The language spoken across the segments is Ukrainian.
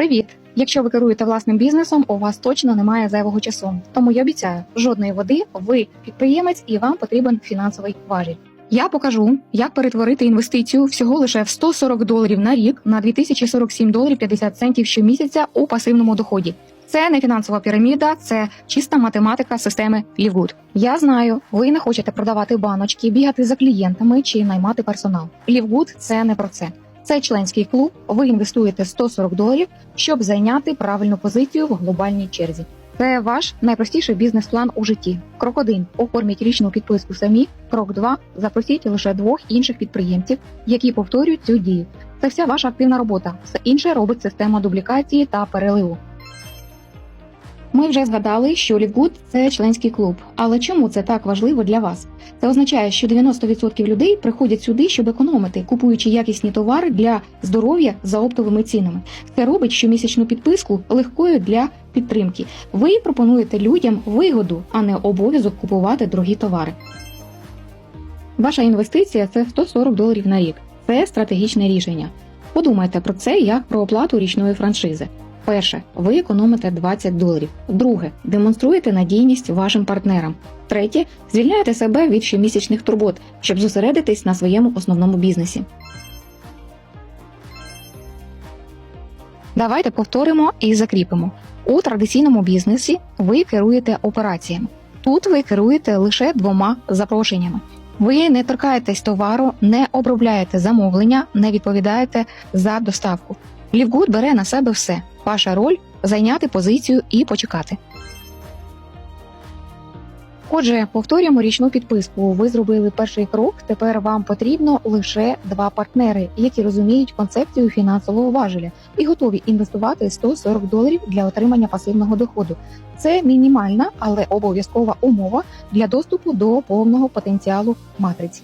Привіт! Якщо ви керуєте власним бізнесом, у вас точно немає зайвого часу. Тому я обіцяю, жодної води, ви підприємець і вам потрібен фінансовий важіль. Я покажу, як перетворити інвестицію всього лише в 140 доларів на рік на 2047 доларів 50 центів щомісяця у пасивному доході. Це не фінансова піраміда, це чиста математика системи Лівгуд. Я знаю, ви не хочете продавати баночки, бігати за клієнтами чи наймати персонал. Лівгуд це не про це. Це членський клуб. Ви інвестуєте 140 доларів, щоб зайняти правильну позицію в глобальній черзі. Це ваш найпростіший бізнес-план у житті. Крок 1. оформіть річну підписку самі. Крок 2. запросіть лише двох інших підприємців, які повторюють цю дію. Це вся ваша активна робота. Все інше робить система дублікації та переливу. Ми вже згадали, що Лівгуд – це членський клуб. Але чому це так важливо для вас? Це означає, що 90% людей приходять сюди, щоб економити, купуючи якісні товари для здоров'я за оптовими цінами. Це робить щомісячну підписку легкою для підтримки. Ви пропонуєте людям вигоду, а не обов'язок купувати дорогі товари. Ваша інвестиція це 140 доларів на рік. Це стратегічне рішення. Подумайте про це як про оплату річної франшизи. Перше, ви економите 20 доларів. Друге, демонструєте надійність вашим партнерам. Третє, звільняєте себе від щомісячних турбот, щоб зосередитись на своєму основному бізнесі. Давайте повторимо і закріпимо. У традиційному бізнесі ви керуєте операціями. Тут ви керуєте лише двома запрошеннями. Ви не торкаєтесь товару, не обробляєте замовлення, не відповідаєте за доставку. Лівгуд бере на себе все. Ваша роль зайняти позицію і почекати. Отже, повторюємо річну підписку. Ви зробили перший крок. Тепер вам потрібно лише два партнери, які розуміють концепцію фінансового важеля і готові інвестувати 140 доларів для отримання пасивного доходу. Це мінімальна, але обов'язкова умова для доступу до повного потенціалу матриці.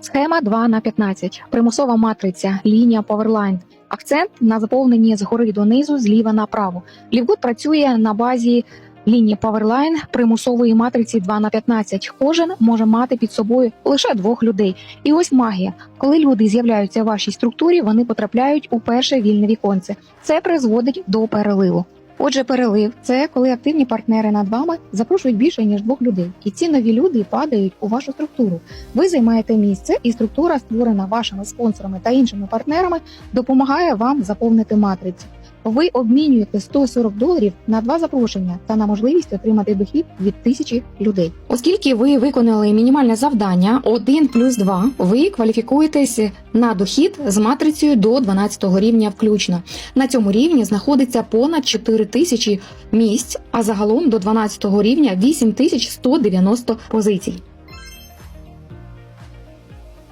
Схема 2 на 15. Примусова матриця, лінія Powerline. Акцент на заповненні згори донизу, зліва направо. Лівгуд працює на базі лінії Powerline примусової матриці 2 на 15. Кожен може мати під собою лише двох людей. І ось магія. Коли люди з'являються в вашій структурі, вони потрапляють у перше вільне віконце. Це призводить до переливу. Отже, перелив це коли активні партнери над вами запрошують більше ніж двох людей, і ці нові люди падають у вашу структуру. Ви займаєте місце, і структура, створена вашими спонсорами та іншими партнерами, допомагає вам заповнити матрицю. Ви обмінюєте 140 доларів на два запрошення та на можливість отримати дохід від тисячі людей. Оскільки ви виконали мінімальне завдання 1 плюс 2, ви кваліфікуєтесь на дохід з матрицею до 12 рівня включно. На цьому рівні знаходиться понад 4 тисячі місць, а загалом до 12 рівня 8190 позицій.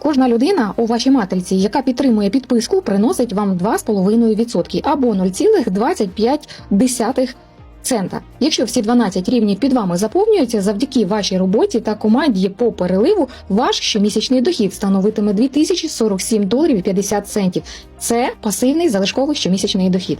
Кожна людина у вашій матриці, яка підтримує підписку, приносить вам 2,5% або 0,25 цента. Якщо всі 12 рівнів під вами заповнюються, завдяки вашій роботі та команді по переливу, ваш щомісячний дохід становитиме 2047 доларів і 50 центів. Це пасивний залишковий щомісячний дохід.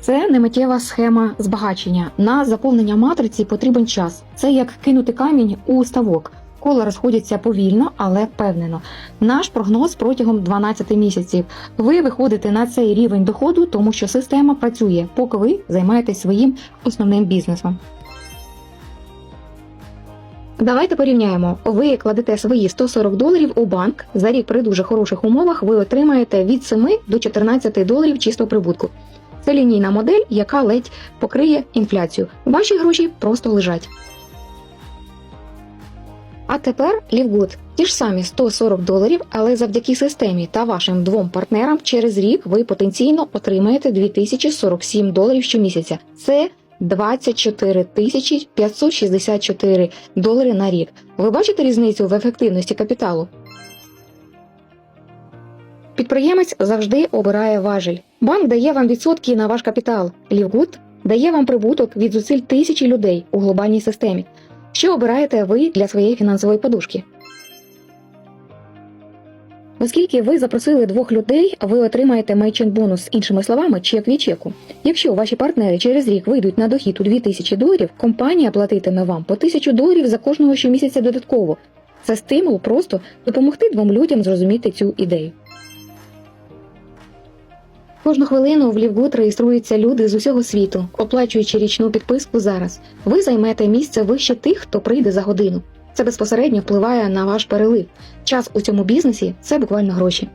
Це не миттєва схема збагачення. На заповнення матриці потрібен час. Це як кинути камінь у ставок. Кола розходяться повільно, але впевнено. Наш прогноз протягом 12 місяців. Ви виходите на цей рівень доходу, тому що система працює, поки ви займаєтесь своїм основним бізнесом. Давайте порівняємо. Ви кладете свої 140 доларів у банк. За рік при дуже хороших умовах ви отримаєте від 7 до 14 доларів чистого прибутку. Це лінійна модель, яка ледь покриє інфляцію. Ваші гроші просто лежать. А тепер Лівгуд. Ті ж самі 140 доларів, але завдяки системі та вашим двом партнерам через рік ви потенційно отримаєте 2047 доларів щомісяця. Це 24 тисячі 564 долари на рік. Ви бачите різницю в ефективності капіталу? Підприємець завжди обирає важель. Банк дає вам відсотки на ваш капітал. Лівгуд дає вам прибуток від зусиль тисячі людей у глобальній системі. Що обираєте ви для своєї фінансової подушки? Оскільки ви запросили двох людей, ви отримаєте мейчен бонус, іншими словами, чек від чеку. Якщо ваші партнери через рік вийдуть на дохід у 2000 доларів, компанія платитиме вам по 1000 доларів за кожного щомісяця додатково. Це стимул просто допомогти двом людям зрозуміти цю ідею. Кожну хвилину в Лівгуд реєструються люди з усього світу, оплачуючи річну підписку зараз. Ви займете місце вище тих, хто прийде за годину. Це безпосередньо впливає на ваш перелив. Час у цьому бізнесі це буквально гроші.